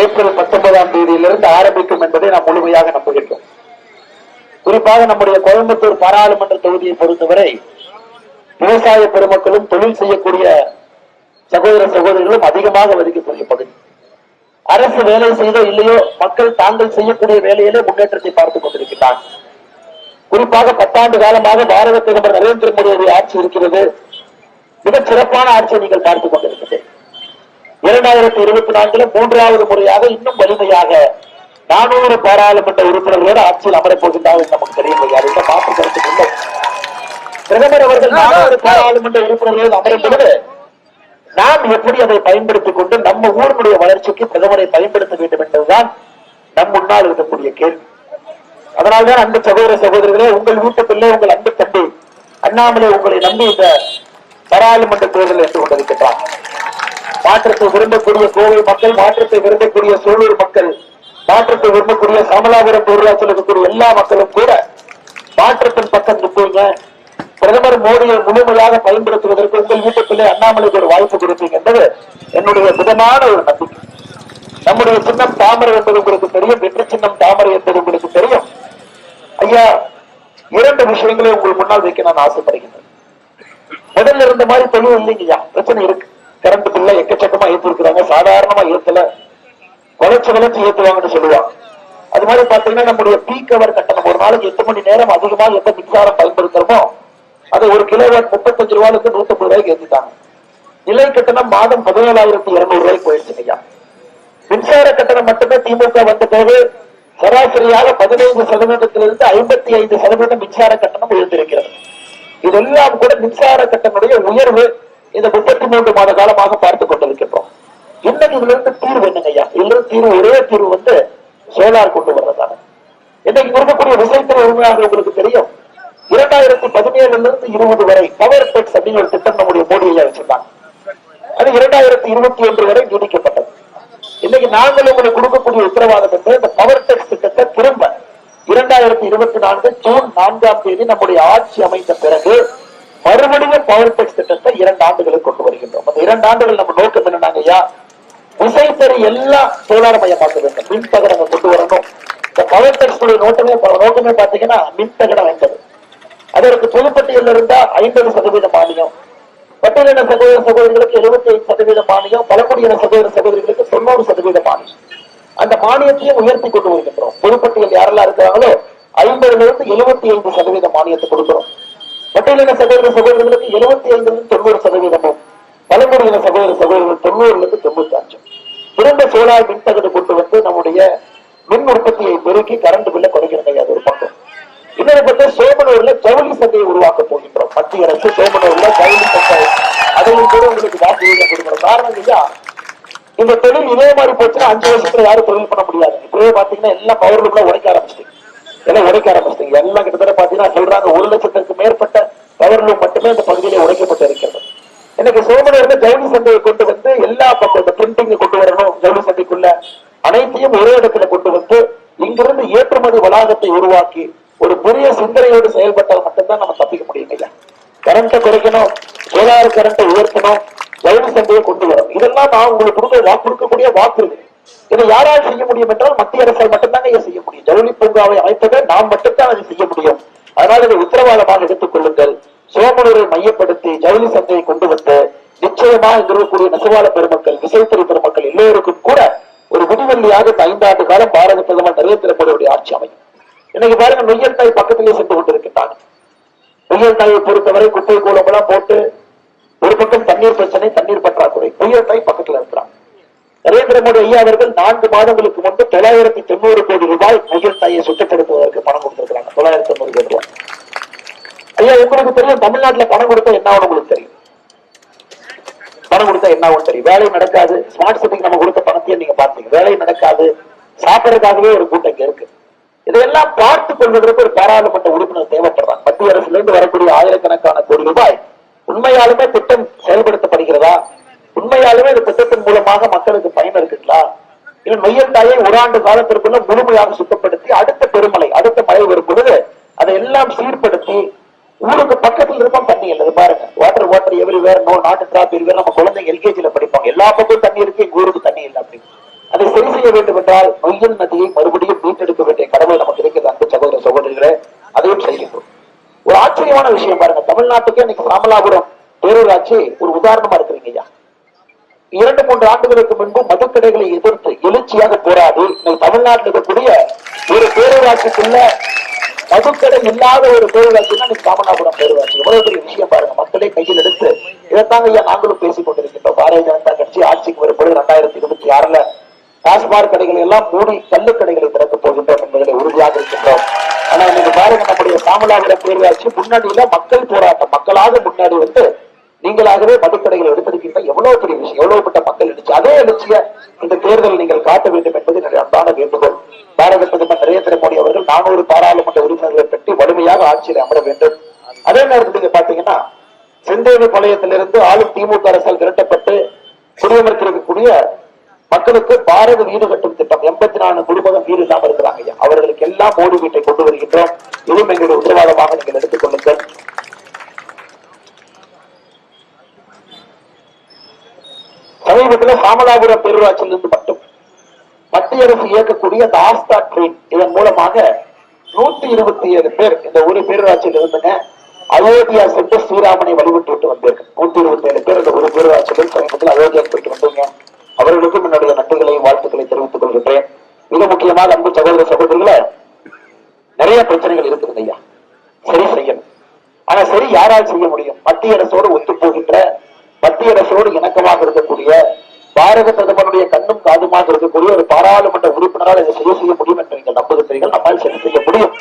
April பத்தொன்பதாம் தேதியிலிருந்து ஆரம்பிக்கும் என்பதை நாம் முழுமையாக நம்புகின்றோம். குறிப்பாக நம்முடைய கோயம்புத்தூர் பாராளுமன்ற தொகுதியை பொறுத்தவரை விவசாய பெருமக்களும் தொழில் செய்யக்கூடிய சகோதர சகோதரிகளும் அதிகமாக வதிக்கக்கூடிய பகுதி அரசு வேலை செய்தோ இல்லையோ மக்கள் தாங்கள் செய்யக்கூடிய வேலையிலே முன்னேற்றத்தை பார்த்துக் கொண்டிருக்கிறார் குறிப்பாக பத்தாண்டு காலமாக பாரத பிரதமர் நரேந்திர மோடி ஆட்சி இருக்கிறது. மிகச் சிறப்பான ஆட்சியை நீங்கள் பார்த்துக் இரண்டாயிரத்தி இருபத்தி நான்கிலும் மூன்றாவது முறையாக இன்னும் வலிமையாக நானூறு பாராளுமன்ற உறுப்பினர்களோடு ஆட்சியில் அமரப் போகின்றார்கள் என்று நமக்கு தெரியும் அது மாற்று கருத்து இல்லை. பிரதமர் அவர்கள் நானூறு பாராளுமன்ற உறுப்பினர்களோடு அமரும் பொழுது நாம் எப்படி அதை பயன்படுத்திக் கொண்டு நம்ம ஊரினுடைய வளர்ச்சிக்கு பிரதமரை பயன்படுத்த வேண்டும் என்பதுதான் நம் முன்னால் இருக்கக்கூடிய கேள்வி. அதனால்தான் அன்பு சகோதர சகோதரர்களே உங்கள் வீட்டு பிள்ளை உங்கள் அன்பு தம்பி அண்ணாமலை உங்களை நம்பி இந்த பாராளுமன்ற தேர்தல் என்று கொண்டிருக்கின்றார். மாற்றத்தை விரும்பக்கூடிய கோவை மக்கள் மாற்றத்தை விரும்பக்கூடிய சூலூர் மக்கள் மாற்றத்தை விரும்பக்கூடிய சமலாபுரம் பேரூராட்சியில் இருக்கக்கூடிய எல்லா மக்களும் கூட மாற்றத்தின் பக்கம் நிற்பீங்க. பிரதமர் மோடியை முழுமையாக பயன்படுத்துவதற்கு உங்கள் வீட்டுக்குள்ளே அண்ணாமலைக்கு ஒரு வாய்ப்பு கொடுப்பீங்க என்பது என்னுடைய மிதமான ஒரு நம்பிக்கை. நம்முடைய சின்னம் தாமரை என்பது உங்களுக்கு தெரியும் வெற்றி சின்னம் தாமரை என்பது உங்களுக்கு தெரியும். ஐயா இரண்டு விஷயங்களை உங்கள் முன்னால் வைக்க நான் ஆசைப்படுகின்றேன். முதல்ல இருந்த மாதிரி தெளிவு இல்லைங்கய்யா பிரச்சனை இருக்கு. கரண்ட் பில்ல எக்கச்சக்கமா ஏற்றிருக்கிறாங்க சாதாரணமா ஏத்தல. வளர்ச்சி வளர்ச்சி ஏத்துவாங்கன்னு சொல்லுவாங்க. அது மாதிரி பாத்தீங்கன்னா நம்முடைய பீக் அவர் கட்டணம் ஒரு நாளைக்கு எட்டு மணி நேரம் அதிகமா எந்த மின்சாரம் பயன்படுத்துறோமோ அதை ஒரு கிலோவாட் முப்பத்தஞ்சு ரூபாய்க்கு நூத்தம்பது ரூபாய்க்கு ஏற்றிட்டாங்க நிலை கட்டணம் மாதம் பதினேழாயிரத்தி இருநூறு ரூபாய்க்கு போயிடுச்சு ஐயா. மின்சார கட்டணம் மட்டுமே திமுக வந்த போது சராசரியாக பதினைந்து சதவீதத்திலிருந்து ஐம்பத்தி ஐந்து சதவீதம் மின்சார கட்டணம் உயர்ந்திருக்கிறது. இதெல்லாம் கூட மின்சார கட்டணமுடைய உயர்வு இந்த முப்பத்தி மூன்று மாத காலமாக பார்த்துக் கொண்டிருக்கின்றோம். இன்னைக்கு இதுல இருந்து தீர்வு என்னங்க ஐயா? இதுல இருந்து தீர்வு ஒரே தீர்வு வந்து சோலார் கொண்டு வர்றதான. இன்னைக்கு இருக்கக்கூடிய விஷயத்தில் உண்மையாக உங்களுக்கு தெரியும். இரண்டாயிரத்தி பதினேழுல இருந்து இருபது வரை பவர் டெக்ஸ் அப்படிங்கிற ஒரு திட்டம் நம்முடைய மோடி வச்சிருந்தாங்க. அது இரண்டாயிரத்தி இருபத்தி ஒன்று வரை நீடிக்கப்பட்டது இன்னைக்கு நாங்கள் உங்களுக்கு கொடுக்கக்கூடிய உத்தரவாதம் என்று இந்த பவர் டெக்ஸ் திட்டத்தை திரும்ப இரண்டாயிரத்தி இருபத்தி நான்கு ஜூன் நான்காம் தேதி நம்முடைய ஆட்சி அமைந்த பிறகு மறுபடியும் பவர் டெக்ஸ் திட்டத்தை இரண்டு ஆண்டுகளுக்கு கொண்டு வருகின்றோம். அந்த இரண்டு ஆண்டுகள் நம்ம நோக்கம் என்னன்னாங்க ஐயா? விசைத்தறி எல்லாம் சோலார் மயமாக்க வேண்டும். மின் தகடங்க கொண்டு வரணும். இந்த பவர் டெக்ஸ் நோட்டமே நோக்கமே பாத்தீங்கன்னா மின் தகடம் அதற்கு பொதுப்பட்டியல் இருந்தா ஐம்பது சதவீத மானியம். பட்டியலின சகோதர சகோதரிகளுக்கு எழுபத்தி ஐந்து சதவீத மானியம். பழங்குடியின சகோதர சகோதரிகளுக்கு தொண்ணூறு சதவீத மானியம். அந்த மானியத்தையும் உயர்த்தி கொண்டு வருகின்றோம். பொதுப்பட்டியல் யாரெல்லாம் இருக்கிறாங்களோ ஐம்பதுல இருந்து எழுபத்தி ஐந்து சதவீத மானியத்தை கொடுக்கிறோம். பட்டியலின சகோதர சகோதரர்களுக்கு எழுபத்தி ஐந்துல தொண்ணூறு சதவீதமும் பழங்குடியின சகோதர சகோதரர்கள் தொண்ணூறுலிருந்து தொண்ணூத்தி அஞ்சு. திரும்ப சோலார் மின்தகடு கொண்டு வந்து நம்முடைய மின் உற்பத்தியை பெருக்கி கரண்ட் பில்ல குறைக்கிறது அது ஒரு பக்கம் இன்னொரு பக்கம் சோமனூர்ல ஜவுளி சந்தையை உருவாக்க போகின்றோம். மத்திய அரசு சோமனூர்ல ஜவுளி சந்தை. அதையும் கூட உங்களுக்கு வாக்குறுதியை கொடுக்கணும் காரணம் இல்லையா இந்த தொழில் இதே மாதிரி போச்சுன்னா அஞ்சு வருஷத்துல யாரும் தொழில் பண்ண முடியாது. இப்பவே பாத்தீங்கன்னா எல்லாம் பவர்லுக்குள்ள உடைக்க ஆரம்பிச்சு எல்லாம் உடைக்க ஆரம்பிச்சிட்டீங்க எல்லாம் கிட்டத்தட்ட பாத்தீங்கன்னா சொல்றாங்க ஒரு லட்சத்திற்கு மேற்பட்ட பவர் மட்டுமே அந்த பகுதியில உடைக்கப்பட்டு இருக்கிறது. எனக்கு சோமனூர்ல ஜவுளி சந்தையை கொண்டு வந்து எல்லா பக்கம் இந்த பிரிண்டிங் கொண்டு வரணும் ஜவுளி சந்தைக்குள்ள அனைத்தையும் ஒரே இடத்துல கொண்டு வந்து இங்கிருந்து ஏற்றுமதி வளாகத்தை உருவாக்கி ஒரு பெரிய சிந்தனையோடு செயல்பட்டால் மட்டும்தான் நம்ம தப்பிக்க முடியும் இல்லையா? கரண்ட்டை குறைக்கணும் சோலார் கரண்ட்டை உயர்த்தணும் ஜவுளி சந்தையை கொண்டு வரணும். இதெல்லாம் நான் உங்களுக்கு கொடுக்க வாக்கு கொடுக்கக்கூடிய வாக்கு இதை யாரால் செய்ய முடியும் என்றால் மத்திய அரசால் மட்டும் இதை செய்ய முடியும் ஜவுளி பூங்காவை அமைப்பதை நாம் மட்டும்தான் அதை செய்ய முடியும். அதனால் இதை உத்தரவாதமாக எடுத்துக் கொள்ளுங்கள். சோமனூரை மையப்படுத்தி ஜவுளி சந்தையை கொண்டு வந்து நிச்சயமா இங்க இருக்கக்கூடிய நெசவாள பெருமக்கள் விசைத்துறை பெருமக்கள் எல்லோருக்கும் கூட ஒரு விடுவெள்ளியாக இந்த ஐந்தாண்டு காலம் பாரத பிரதமர் நரேந்திர மோடியுடைய ஆட்சி அமையும். இன்னைக்கு பாருங்க நொய்யல் தாய் பக்கத்திலே சென்று கொண்டிருக்கின்றாங்க. நொய்யல் தாயை பொறுத்தவரை குப்பை கூலம் எல்லாம் போட்டு ஒரு பக்கம் தண்ணீர் பிரச்சனை தண்ணீர் பற்றாக்குறை. நொய்யல் தாய் பக்கத்துல இருக்கிறாங்க. நரேந்திர மோடி ஐயா அவர்கள் நான்கு மாதங்களுக்கு முன்பு தொள்ளாயிரத்தி தொண்ணூறு கோடி ரூபாய் நொய்யல் தாயை சுத்தப்படுத்துவதற்கு பணம் கொடுத்திருக்கிறாங்க. தொள்ளாயிரத்தி தொண்ணூறு கோடி ரூபாய். ஐயா உங்களுக்கு தெரியும் தமிழ்நாட்டுல பணம் கொடுத்தா என்ன ஆகும் உங்களுக்கு தெரியும்? பணம் கொடுத்தா என்ன ஆகும் தெரியும்? வேலை நடக்காது. ஸ்மார்ட் சிட்டிக்கு நம்ம கொடுத்த பணத்தையும் நீங்க பாத்தீங்க வேலை நடக்காது. சாப்பிடறதுக்காகவே ஒரு கூட்டம் இங்க இருக்கு. இதையெல்லாம் பார்த்து கொள்வதற்கு ஒரு பாராளுமன்ற உறுப்பினர் தேவைப்படுறாங்க. மத்திய அரசுல இருந்து வரக்கூடிய ஆயிரக்கணக்கான கோடி ரூபாய் உண்மையாலுமே திட்டம் செயல்படுத்தப்படுகிறதா? உண்மையாலுமே இந்த திட்டத்தின் மூலமாக மக்களுக்கு பயன் இருக்குங்களா? இல்ல நொய்யல் தாயை ஒரு ஆண்டு காலத்திற்குள்ள முழுமையாக சுத்தப்படுத்தி அடுத்த பெருமழை அடுத்த மழை வரும் பொழுது அதை எல்லாம் சீர்படுத்தி ஊருக்கு பக்கத்துல இருக்கும் தண்ணி இல்லை இது பாருங்க. வாட்டர் வாட்டர் எவ்வளவு வேற நோ நாட்டு டிராப் எவ்ரி நம்ம குழந்தைங்க எல்கேஜில படிப்பாங்க. எல்லா பக்கமும் தண்ணி இருக்கு எங்க ஊருக்கு தண்ணி இல்லை அப்படின்னு. அதை சரி செய்ய வேண்டும் என்றால் நொய்யல் நதியை மறுபடியும் மீட்டெடுக்க வேண்டிய கடமை நமக்கு இருக்கிறது அன்பு சகோதர சகோதரிகளே அதையும் செய்கின்றோம் ஒரு ஆச்சரியமான விஷயம் பாருங்க. தமிழ்நாட்டுக்கு இன்னைக்கு ராமநாதபுரம் பேரூராட்சி ஒரு உதாரணமா இருக்கிறீங்க ஐயா. இரண்டு மூன்று ஆண்டுகளுக்கு முன்பு மதுக்கடைகளை எதிர்த்து எழுச்சியாக போராடி தமிழ்நாட்டில் இருக்கக்கூடிய ஒரு பேரூராட்சிக்குள்ள மதுக்கடை இல்லாத ஒரு பேரூராட்சினா இன்னைக்கு ராமநாதபுரம் பேரூராட்சி. எவ்வளவு பெரிய விஷயம் பாருங்க. மக்களே கையில் எடுத்து இதைத்தாங்க ஐயா நாங்களும் பேசிக் கொண்டிருக்கின்றோம். பாரதிய ஜனதா கட்சி ஆட்சிக்கு வரும்போது இரண்டாயிரத்தி இருபத்தி ஆறுல டாஸ்மாக் கடைகளை எல்லாம் மூடி கல்லு கடைகளை திறக்கப் போகின்றோம் என்பதை உறுதியாக இருக்கின்றோம். ஆனா இன்னைக்கு பாருங்க நம்முடைய ராமநாதபுரம் பேரூராட்சி முன்னணியில மக்கள் போராட்டம் மக்களாக முன்னாடி வந்து நீங்களாகவே மதுக்கடைகளை எடுத்திருக்கீங்க எவ்வளவு பெரிய விஷயம் எவ்வளவு பட்ட மக்கள் எழுச்சி அதே எழுச்சிய இந்த தேர்தல் நீங்கள் காட்ட வேண்டும் என்பது என்னுடைய அன்பான வேண்டுகோள். பாரத பிரதமர் நரேந்திர மோடி அவர்கள் நானூறு பாராளுமன்ற உறுப்பினர்களை பற்றி வலிமையாக ஆட்சியில் அமர வேண்டும். அதே நேரத்தில் நீங்க பாத்தீங்கன்னா செந்தேவி பாளையத்திலிருந்து ஆளும் திமுக அரசால் திரட்டப்பட்டு குடியமர்த்திருக்கக்கூடிய மக்களுக்கு பாரத வீடு கட்டும் திட்டம். எண்பத்தி நாலு குடும்பம் வீடு இல்லாமல் இருக்கிறாங்க அவர்களுக்கு எல்லாம் மோடி வீட்டை கொண்டு வருகின்றோம். இதுவும் எங்களுடைய உத்தரவாதமாக நீங்கள் எடுத்துக் கொள்ளுங்கள். சமீபத்தில் சாமலாபுரம் பேரூராட்சியிலிருந்து மட்டும். மத்திய அரசு இயக்கக்கூடிய இந்த ஆஸ்தா ட்ரெயின். இதன் மூலமாக நூத்தி இருபத்தி ஏழு பேர் இந்த ஒரு பேரூராட்சியில் இருந்துங்க அயோத்தியா சென்று ஸ்ரீராமனை வழிபட்டு விட்டு வந்திருக்கு நூத்தி இருபத்தி ஏழு பேர் இந்த ஒரு பேரூராட்சியில் சமீபத்தில் அயோத்தியா போயிட்டு வந்தீங்க. அவர்களுக்கும் என்னுடைய நன்றிகளையும் வாழ்த்துக்களை தெரிவித்துக் கொள்கின்றேன். மிக முக்கியமாக அன்பு சகோதர சகோதரிகளே நிறைய பிரச்சனைகள் இருக்குது ஐயா. சரி செய்யணும். ஆனா சரி யாரால் செய்ய முடியும்? மத்திய அரசோடு ஒத்து போகின்ற மத்திய அரசோடு இணக்கமாக இருக்கக்கூடிய பாரத பிரதமருடைய கண்ணும் காதுமாக இருக்கக்கூடிய ஒரு பாராளுமன்ற உறுப்பினரால் இதை செய்ய செய்ய முடியும் என்று நீங்கள் நம்புகிறீர்கள். நம்மால் சரி செய்ய முடியும்.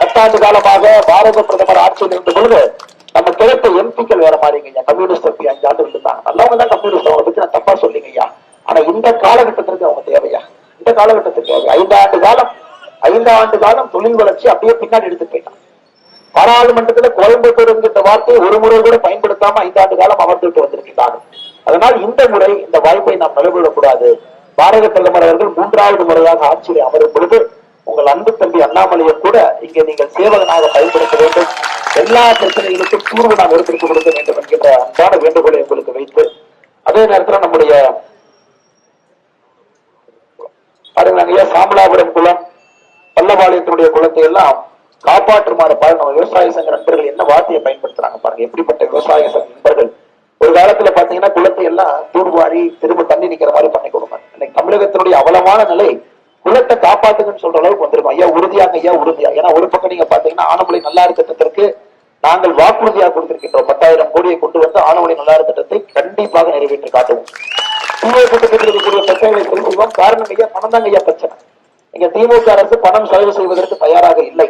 பத்தாண்டு காலமாக பாரத பிரதமர் ஆட்சியில் இருந்த பொழுது நம்ம கிடைத்த எம்பிக்கள் வேற மாதிரிங்க கம்யூனிஸ்ட் எம்பி அஞ்சு ஆண்டு இருந்தாங்க. நல்லவங்க தான் கம்யூனிஸ்ட். அவங்களை பத்தி நான் தப்பா சொல்லிங்க ஐயா ஆனா இந்த காலகட்டத்திற்கு அவங்க தேவையா? இந்த காலகட்டத்துக்கு தேவை ஐந்தாண்டு காலம். ஐந்தாண்டு காலம் தொழில் வளர்ச்சி அப்படியே பின்னாடி எடுத்து போயிட்டான் பாராளுமன்றத்தில் கோயம்புத்தூர் என்கின்ற வார்த்தையை ஒரு முறை கூட பயன்படுத்தாம ஐந்தாண்டு காலம் அமர்ந்துட்டு வந்திருக்கிறார்கள் அதனால் இந்த முறை இந்த வாய்ப்பை நாம் நழுவிடக்கூடாது பாரத பிரதமர் அவர்கள் மூன்றாவது முறையாக ஆட்சியில் அமரும் பொழுது உங்கள் அன்பு தம்பி அண்ணாமலையை கூட இங்கே நீங்கள் சேவகனாக பயன்படுத்த வேண்டும். எல்லா பிரச்சனைகளுக்கும் தீர்வு நாம் எடுத்துக் கொடுக்க வேண்டும் என்கின்ற அன்பான வேண்டுகோளை உங்களுக்கு வைத்து அதே நேரத்தில் நம்முடைய பாருங்க சாமலாபுரம் குளம் பல்லபாளையத்தினுடைய குளத்தை எல்லாம் காப்பாற்றுமாறு பாருங்க நம்ம விவசாய சங்க நண்பர்கள் என்ன வார்த்தையை பயன்படுத்துறாங்க பாருங்க. எப்படிப்பட்ட விவசாய சங்க நண்பர்கள்? ஒரு காலத்துல பாத்தீங்கன்னா குளத்தை எல்லாம் தூர்வாரி திரும்ப தண்ணி நிக்கிற மாதிரி பண்ணி கொடுங்க. இன்னைக்கு தமிழகத்தினுடைய அவலமான நிலை குளத்தை காப்பாத்துங்கன்னு சொல்ற அளவுக்கு வந்திருக்கும் ஐயா உறுதியாக ஐயா உறுதியா. ஏன்னா ஒரு பக்கம் நீங்க பாத்தீங்கன்னா ஆனமலை நல்லா திட்டத்திற்கு நாங்கள் வாக்குறுதியாக கொடுத்திருக்கின்றோம். பத்தாயிரம் கோடியை கொண்டு வந்து ஆனமலை நல்லா திட்டத்தை கண்டிப்பாக நிறைவேற்றி காட்டுவோம். தீவிர கூட்டத்தில் இருக்கக்கூடிய பிரச்சனைகளை காரணம் ஐயா பணம் தான் ஐயா பிரச்சனை. இங்க திமுக அரசு பணம் செலவு செய்வதற்கு தயாராக இல்லை.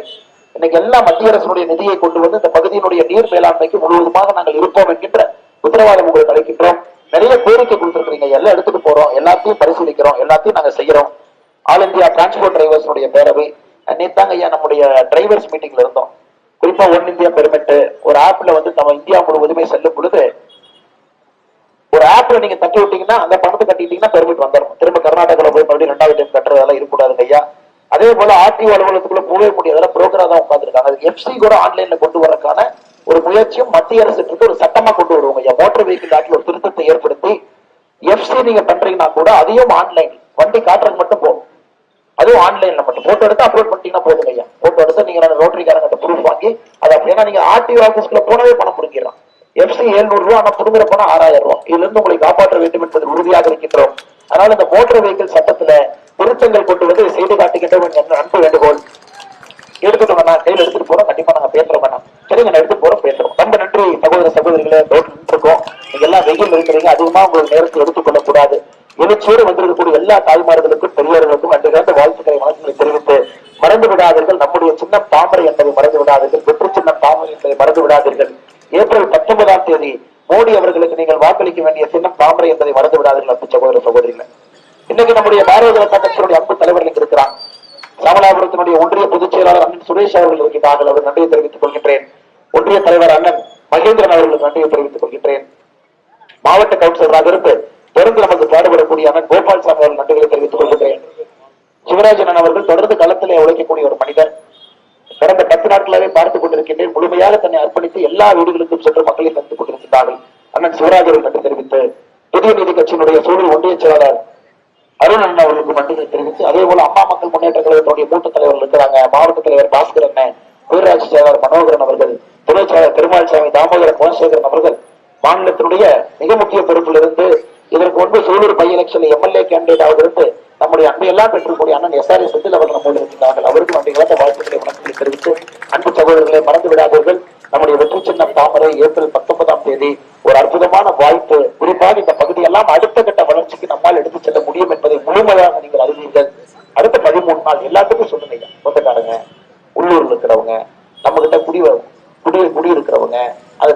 இன்னைக்கு எல்லா மத்திய அரசுடைய நிதியை கொண்டு வந்து இந்த பகுதியினுடைய நீர் மேலாண்மைக்கு முழுவதுமாக நாங்கள் இருப்போம் என்கின்ற உத்தரவாதம் உங்களுக்கு அளிக்கின்றோம். நிறைய கோரிக்கை கொடுத்துருக்கீங்க எல்லாம் எடுத்துட்டு போறோம். எல்லாத்தையும் பரிசீலிக்கிறோம். எல்லாத்தையும் நாங்க செய்யறோம். ஆல் இந்தியா டிரான்ஸ்போர்ட் டிரைவர்ஸ் பேரவை நேத்தாங்க ஐயா நம்முடைய டிரைவர்ஸ் மீட்டிங்ல இருந்தோம். குறிப்பா ஒன் இந்தியா பெர்மிட் ஒரு ஆப்ல வந்து நம்ம இந்தியா முழுவதுமே செல்லும் பொழுது ஒரு ஆப்ல நீங்க தட்டி விட்டீங்கன்னா அந்த பணத்தை கட்டிட்டீங்கன்னா பெர்மிட் வந்துடும் திரும்ப கர்நாடகாவில் போய் மறுபடியும் ரெண்டாவது டைம் கட்டுறதெல்லாம் இருக்கக்கூடாது ஐயா. அதே போல ஆர்டிஓ அலுவலகத்துக்குள்ள போகவே முடியாது புரோக்கரா தான் உட்காந்துருக்காங்க அது எஃப்சி கூட ஆன்லைன்ல கொண்டு வரக்கான ஒரு முயற்சியும் மத்திய அரசு ஒரு சட்டமா கொண்டு வருவாங்க. ஐயா மோட்டார் வெஹிக்கிள் ஆக்டில் ஒரு திருத்தத்தை ஏற்படுத்தி எஃப்சி நீங்க பண்றீங்கன்னா கூட அதையும் ஆன்லைன் வண்டி காட்டுறது மட்டும் போகும் அதுவும் ஆன்லைன்ல மட்டும். போட்டோ எடுத்து அப்லோட் பண்ணிட்டீங்கன்னா போதுங்க ஐயா. போட்டோ எடுத்து நீங்க ரோட்டரிக்காரங்க ப்ரூஃப் வாங்கி அது அப்படின்னா நீங்க ஆர்டிஓ ஆபீஸ்க்குள்ள போனவே பணம் முடிக்கலாம் எஃப்சி எழுநூறு ரூபா ஆனா புதுமுறை போனா ஆறாயிரம் ரூபாய் இதுல இருந்து உங்களை காப்பாற்ற வேண்டும் என்பது உறுதியாக இருக்கின்றோம். அதனால இந்த மோட்டர் வெஹிக்கிள் சட்டத்துல திருத்தங்கள் கொண்டு வந்து செய்து காட்டுகின்றோம் என்ற அன்பு வேண்டுகோள் எடுத்துட்டு வேணாம் கையில் எடுத்துட்டு போறோம் கண்டிப்பா நாங்க பேசுறோம் வேணாம் சரி நான் எடுத்து போறோம் பேசுறோம். ரொம்ப நன்றி சகோதர சகோதரிகளே இருக்கோம் நீங்க எல்லாம் வெயில் இருக்கிறீங்க அதிகமா உங்களுக்கு நேரத்தை எடுத்துக்கொள்ள கூடாது. எழுச்சியோடு வந்திருக்கக்கூடிய எல்லா தாய்மார்களுக்கும் பெரியவர்களுக்கும் அன்று கேட்ட வாழ்த்துக்களை வணக்கங்களை தெரிவித்து மறந்து விடாதீர்கள். நம்முடைய சின்ன பாம்பரை என்பதை மறந்து விடாதீர்கள். வெற்றி சின்ன பாம்பரை என்பதை மறந்து விடாதீர்கள். ஏப்ரல் பத்தொன்பதாம் தேதி மோடி அவர்களுக்கு நீங்கள் வாக்களிக்க வேண்டிய சின்ன பாம்பரை என்பதை மறந்து விடாதீர்கள் அப்படி சகோதர சகோதரிகளை. இன்னைக்கு நம்முடைய பாரதிய ஜனதா கட்சியினுடைய அன்பு தலைவர்களுக்கு இருக்கிறார். ராமநாதபுரத்தினுடைய ஒன்றிய பொதுச் செயலாளர் அண்ணன் சுரேஷ் அவர்கள் இருக்கிறார்கள் அவர் நன்றியை தெரிவித்துக் கொள்கின்றேன். ஒன்றிய தலைவர் அண்ணன் மகேந்திரன் அவர்களுக்கு நன்றியை தெரிவித்துக் கொள்கின்றேன். மாவட்ட கவுன்சிலராக இருந்து தொடர்ந்து நமக்கு பாடுபடக்கூடிய அண்ணன் கோபால்சாமி அவர்கள் நன்றிகளை தெரிவித்துக் கொள்கின்றேன். சிவராஜன் அவர்கள் தொடர்ந்து களத்திலே உழைக்கக்கூடிய ஒரு மனிதர். கடந்த பத்து நாட்களாவே பார்த்துக் கொண்டிருக்கின்றேன். முழுமையாக தன்னை அர்ப்பணித்து எல்லா வீடுகளுக்கும் சென்று மக்களை சந்தித்துக் கொண்டிருக்கிறார்கள் அண்ணன் சிவராஜ் அவர்கள் நன்றி தெரிவித்து புதிய நீதி கட்சியினுடைய சூழல் ஒன்றிய செயலாளர் அருண் அண்ணன் அவர்களுக்கு நன்றிகளை தெரிவித்து அதே போல அம்மா மக்கள் முன்னேற்ற கழகத்துடைய மூத்த தலைவர்கள் இருக்கிறாங்க. மாவட்ட தலைவர் பாஸ்கர் அண்ணன் வீரராட்சி செயலாளர் மனோகரன் அவர்கள் துணை செயலாளர் பெருமாள் சாமி தாமோதர குணசேகரன் அவர்கள் மாநிலத்தினுடைய மிக முக்கிய பொறுப்பில் இருந்து இதற்கு முன்பு சூலூர் பை எலெக்ஷன் எம்எல்ஏ கேண்டிடேட்டாக இருந்து நம்முடைய அன்பையெல்லாம் பெற்றுக்கூடிய அண்ணன் எஸ் ஆர் எஸ் செந்தில் அவர்கள் நம்மோடு இருக்கிறார்கள் அவருக்கும் அன்றைய வாழ்த்துக்களை வணக்கங்களை தெரிவித்து அன்பு சகோதரர்களை மறந்து விடாதீர்கள் நம்முடைய வெற்றி சின்னம் தாமரை ஏப்ரல் பத்தொன்பதாம் தேதி ஒரு அற்புதமான வாய்ப்பு குறிப்பாக இந்த பகுதியெல்லாம் அடுத்த கட்ட வளர்ச்சிக்கு நம்மால் எடுத்துச் செல்ல முடியும் என்பதை முழுமையாக நீங்கள் அறிவீர்கள் அடுத்த பதிமூணு நாள் எல்லாத்துக்கும் சொல்லுங்க ஐயா சொந்தக்காரங்க உள்ளூர்ல இருக்கிறவங்க நம்ம கிட்ட குடி குடி குடியிருக்கிறவங்க அந்த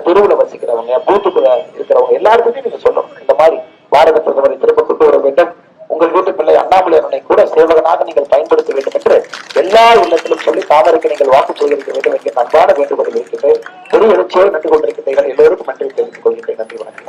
தெருவுல பூத்துக்குள்ள இருக்கிறவங்க எல்லாருக்குமே நீங்க சொல்லணும். இந்த மாதிரி பாரத பிரதமரை திரும்ப கொண்டு வர வேண்டும். உங்கள் வீட்டு பிள்ளை அண்ணாமலையனை கூட சேவகனாக நீங்கள் பயன்படுத்த வேண்டும் என்று எல்லா இல்லத்திலும் சொல்லி தாமரைக்கு நீங்கள் வாக்கு செய்திருக்க வேண்டும் என்கிற அன்பான வேண்டுகோள் இருக்கின்றேன் பெரிய எழுச்சியோடு நின்று கொண்டிருக்கின்றீர்கள். எல்லோருக்கும் நன்றி தெரிவித்துக் கொள்கின்றேன். நன்றி வணக்கம்.